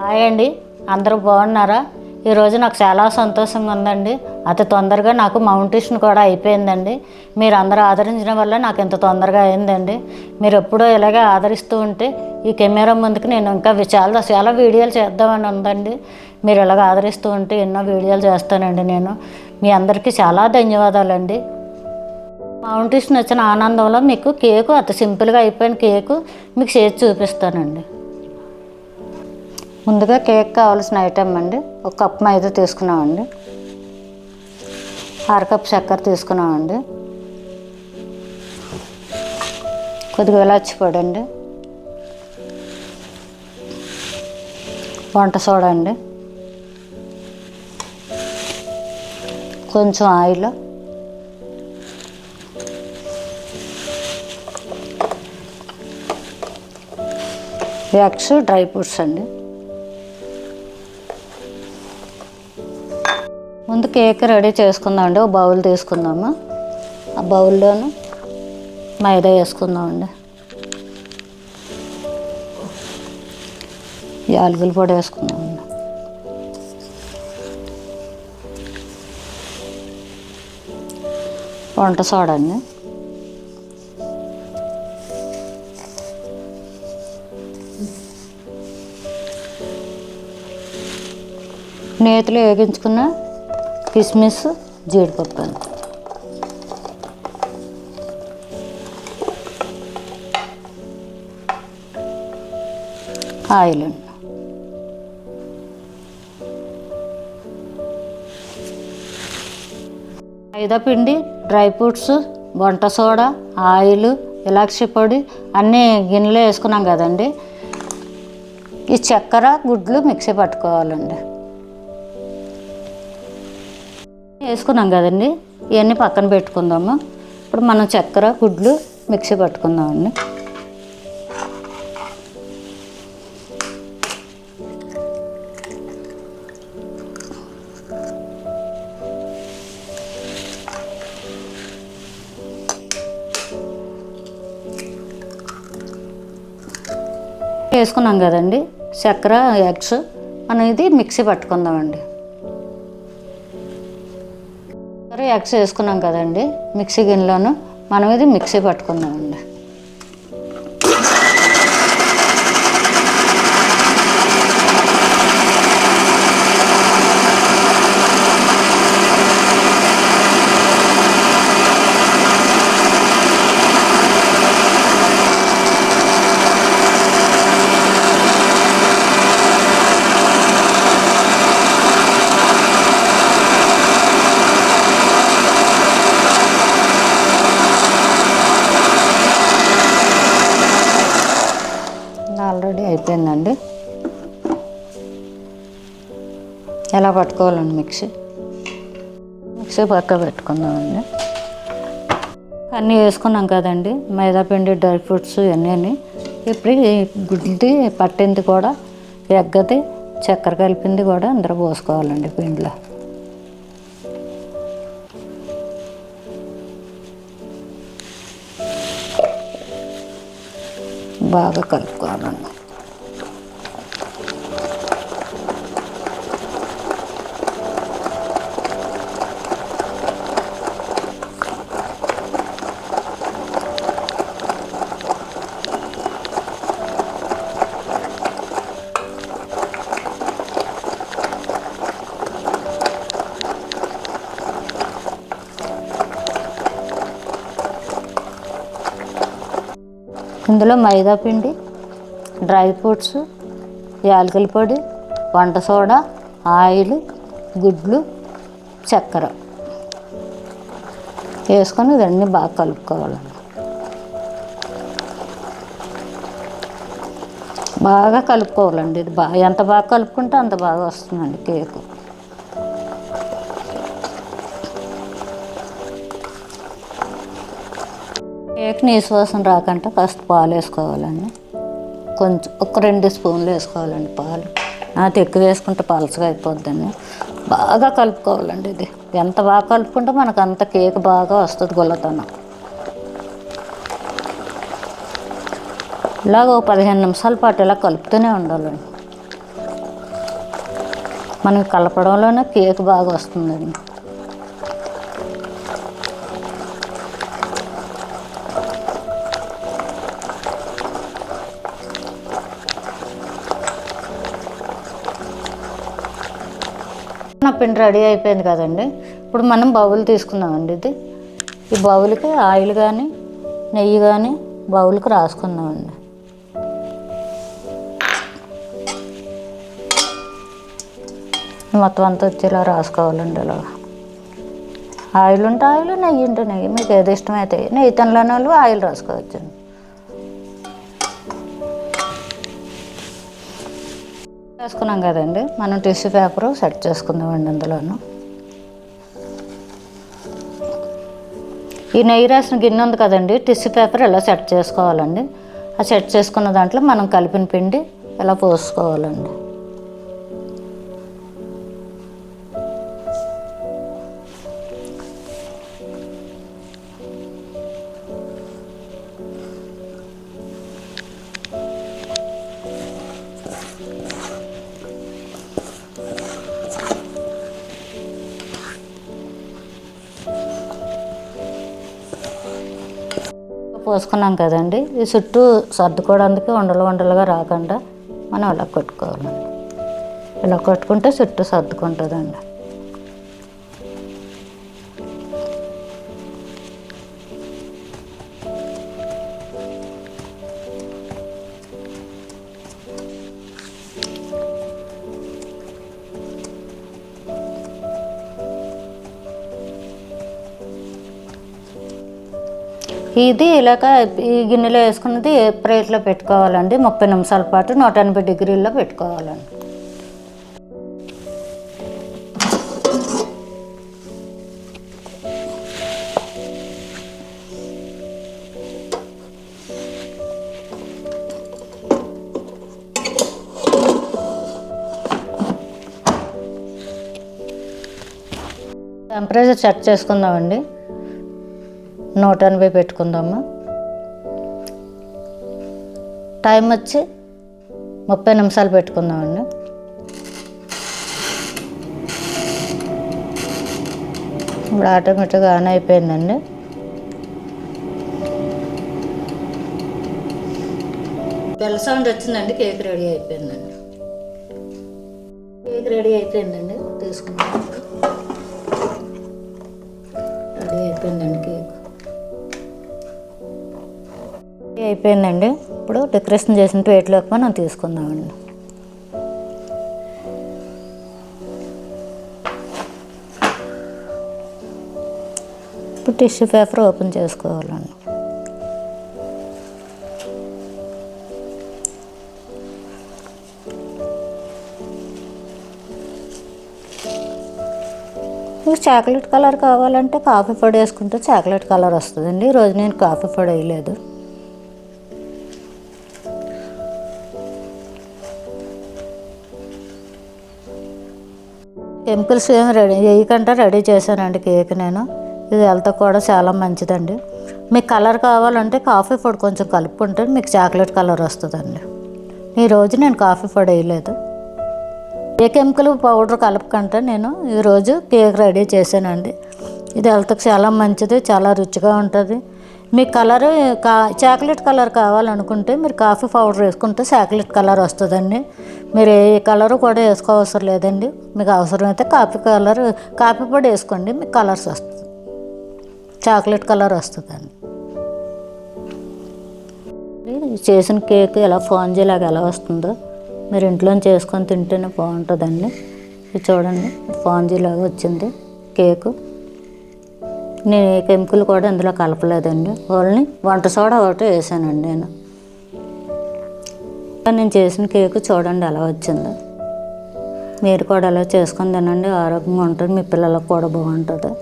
Hi అండి. అందరూ బాగున్నారా? ఈరోజు నాకు చాలా సంతోషంగా ఉందండి. అతి తొందరగా నాకు మౌంటేషన్ కూడా అయిపోయిందండి. మీరు అందరూ ఆదరించడం వల్ల నాకు ఇంత తొందరగా అయిందండి. మీరు ఎప్పుడూ ఇలాగే ఆదరిస్తూ ఉంటే ఈ కెమెరా ముందుకు నేను ఇంకా చాలా చాలా వీడియోలు చేద్దామని ఉందండి. మీరు ఇలాగ ఆదరిస్తూ ఉంటే ఎన్నో వీడియోలు చేస్తానండి నేను. మీ అందరికీ చాలా ధన్యవాదాలండి. మౌంటేషన్ వచ్చిన ఆనందంలో మీకు కేకు అతి సింపుల్గా అయిపోయిన కేకు మీకు చేసి చూపిస్తానండి. ముందుగా కేక్ కావాల్సిన ఐటెం అండి. ఒక కప్ మైదా తీసుకున్నామండి. అర కప్ చక్కెర తీసుకున్నామండి. కొద్దిగా ఇలాచి పొడండి వంట సోడా అండి. కొంచెం ఆయిల్. ఎగ్స్ డ్రై ఫ్రూట్స్ అండి. ముందు కేక్ రెడీ చేసుకుందామండి. ఒక బౌల్ తీసుకుందాము? ఆ బౌల్లోను మైదా వేసుకుందామండి. యాలకుల పొడి వేసుకుందామండి. వంట సోడండి నేతిలో వేగించుకున్న కిస్మిస్ జీడిపప్పు ఆయిల్ అండి మైదా పిండి డ్రై ఫ్రూట్స్ వంట సోడా ఆయిల్ ఇలాక్షి పొడి అన్నీ గిన్నెలో వేసుకున్నాం కదండి. ఈ చక్కెర గుడ్లు మిక్సీ పట్టుకోవాలండి. వేసుకున్నాం కదండి. ఇవన్నీ పక్కన పెట్టుకుందాము. ఇప్పుడు మనం చక్కెర గుడ్లు మిక్సీ పట్టుకుందామండి. వేసుకున్నాం కదండి. చక్కెర ఎగ్స్ మనం ఇది మిక్సీ పట్టుకుందామండి. ఎగ్స్ వేసుకున్నాం కదండి మిక్సీ గిన్నెలోను. మనం ఇది మిక్సీ పట్టుకుందామండి ఎలా పట్టుకోవాలండి మిక్సీ. మిక్సీ పక్క పెట్టుకుందామండి. అన్నీ వేసుకున్నాం కదండి. మైదా పిండి డ్రై ఫ్రూట్స్ ఇవన్నీ ఇప్పుడు ఈ గుడ్ది పట్టింది కూడా ఎగ్గది చక్కెర కలిపింది కూడా అందరూ పోసుకోవాలండి పిండిలో. బాగా కలుపుకోవాలండి ఇందులో మైదా పిండి డ్రై ఫ్రూట్స్ యాలకుల పొడి వంట సోడా ఆయిల్ గుడ్లు చక్కెర. వేసుకొని ఇవన్నీ బాగా కలుపుకోవాలండి బాగా కలుపుకోవాలండి. ఇది బాగా ఎంత బాగా కలుపుకుంటే అంత బాగా వస్తుందండి కేకు. కేక్ నీసు రాకుండా రాకంటే కాస్త పాలు వేసుకోవాలండి. కొంచెం ఒక రెండు స్పూన్లు వేసుకోవాలండి పాలు. అది ఎక్కువ వేసుకుంటే పలసగా అయిపోద్దండి. బాగా కలుపుకోవాలండి ఇది. ఎంత బాగా కలుపుకుంటే మనకు అంత కేక్ బాగా వస్తుంది గుల్లతనం. ఇలాగ ఒక పదిహేను నిమిషాల పాటు ఇలా కలుపుతూనే ఉండాలండి. మనం కలపడంలోనే కేక్ బాగా వస్తుందండి. నా పిండి రెడీ అయిపోయింది కదండి. ఇప్పుడు మనం బౌల్ తీసుకుందామండి ఇది. ఈ బౌల్కి ఆయిల్ కానీ నెయ్యి కానీ బౌల్కి రాసుకుందామండి. మొత్తం అంతా వచ్చేలా రాసుకోవాలండి ఇలా. ఆయిల్ ఉంటే ఆయిల్ నెయ్యి ఉంటే నెయ్యి. మీకు ఏది ఇష్టమైతే నెయ్యి తినలేని వాళ్ళు ఆయిల్ రాసుకోవచ్చు వేసుకున్నాం కదండి. మనం టిష్యూ పేపర్ సెట్ చేసుకుందామండి అందులోను ఈ నెయ్యి రాసిన గిన్నె ఉంది కదండి. టిష్యూ పేపర్ ఇలా సెట్ చేసుకోవాలండి? ఆ సెట్ చేసుకున్న దాంట్లో మనం కలిపిన పిండి ఇలా పోసుకోవాలండి? పోసుకున్నాం కదండి. ఈ చుట్టూ సర్దుకోవడానికి ఉండలు ఉండలుగా రాకుండా మనం ఇలా కొట్టుకోవాలండి ఇలా కొట్టుకుంటే చుట్టూ సర్దుకుంటుందండి. ఇది ఇలాగ ఈ గిన్నెలో వేసుకున్నది ప్లేట్లో పెట్టుకోవాలండి? ముప్పై నిమిషాల పాటు నూట ఎనభై డిగ్రీల్లో పెట్టుకోవాలండి. టెంపరేచర్ సెట్ చేసుకుందామండి. నూట ఎనభై పెట్టుకుందాము? టైం వచ్చి ముప్పై నిమిషాలు పెట్టుకుందామండి. ఇప్పుడు ఆటోమేటిక్గా ఆన్ అయిపోయిందండి. బెల్ సౌండ్ వచ్చిందండి కేక్ రెడీ అయిపోయిందండి. కేక్ రెడీ అయిపోయిందండి తీసుకుందాం. రెడీ అయిపోయిందండి కేక్. అయిపోయిందండి. ఇప్పుడు డెకరేషన్ చేసిన ప్లేట్లోకి మనం తీసుకుందామండి. ఇప్పుడు టిష్యూ పేపర్ ఓపెన్ చేసుకోవాలండి. మీకు చాక్లెట్ కలర్ కావాలంటే కాఫీ పొడి వేసుకుంటే చాక్లెట్ కలర్ వస్తుందండి. ఈరోజు నేను కాఫీ పొడి వేయలేదు. కెమికల్స్ ఏమి రెడీ వేయకుండా రెడీ చేశానండి కేక్ నేను. ఇది హెల్త్ కూడా చాలా మంచిదండి. మీకు కలర్ కావాలంటే కాఫీ పొడి కొంచెం కలుపుకుంటే మీకు చాక్లెట్ కలర్ వస్తుందండి. ఈరోజు నేను కాఫీ పొడి వేయలేదు. ఏ కెమికల్ పౌడర్ కలపకుండా నేను ఈరోజు కేక్ రెడీ చేశానండి. ఇది హెల్త్కి చాలా మంచిది చాలా రుచిగా ఉంటుంది. మీ కలర్ కా చాక్లెట్ కలర్ కావాలనుకుంటే మీరు కాఫీ పౌడర్ వేసుకుంటే చాక్లెట్ కలర్ వస్తుందండి. మీరు ఏ కలర్ కూడా వేసుకోవసరం లేదండి. మీకు అవసరమైతే కాఫీ కలర్ కాఫీ పొడి వేసుకోండి మీకు కలర్స్ వస్తుంది చాక్లెట్ కలర్ వస్తుందండి. చేసిన కేక్ ఎలా ఫోన్ లాగా ఎలా వస్తుందో మీరు ఇంట్లో చేసుకొని తింటేనే బాగుంటుందండి. ఇది చూడండి ఫాంజీ లాగా వచ్చింది కేకు. నేను ఏ కెమికల్ కూడా అందులో కలపలేదండి. ఓన్లీ వంట సోడా ఒకటి వేసానండి నేను. నేను చేసిన కేకు చూడండి ఎలా వచ్చిందో. మీరు కూడా అలా చేసుకొని తినండి ఆరోగ్యంగా ఉంటుంది మీ పిల్లలకు కూడా బాగుంటుంది.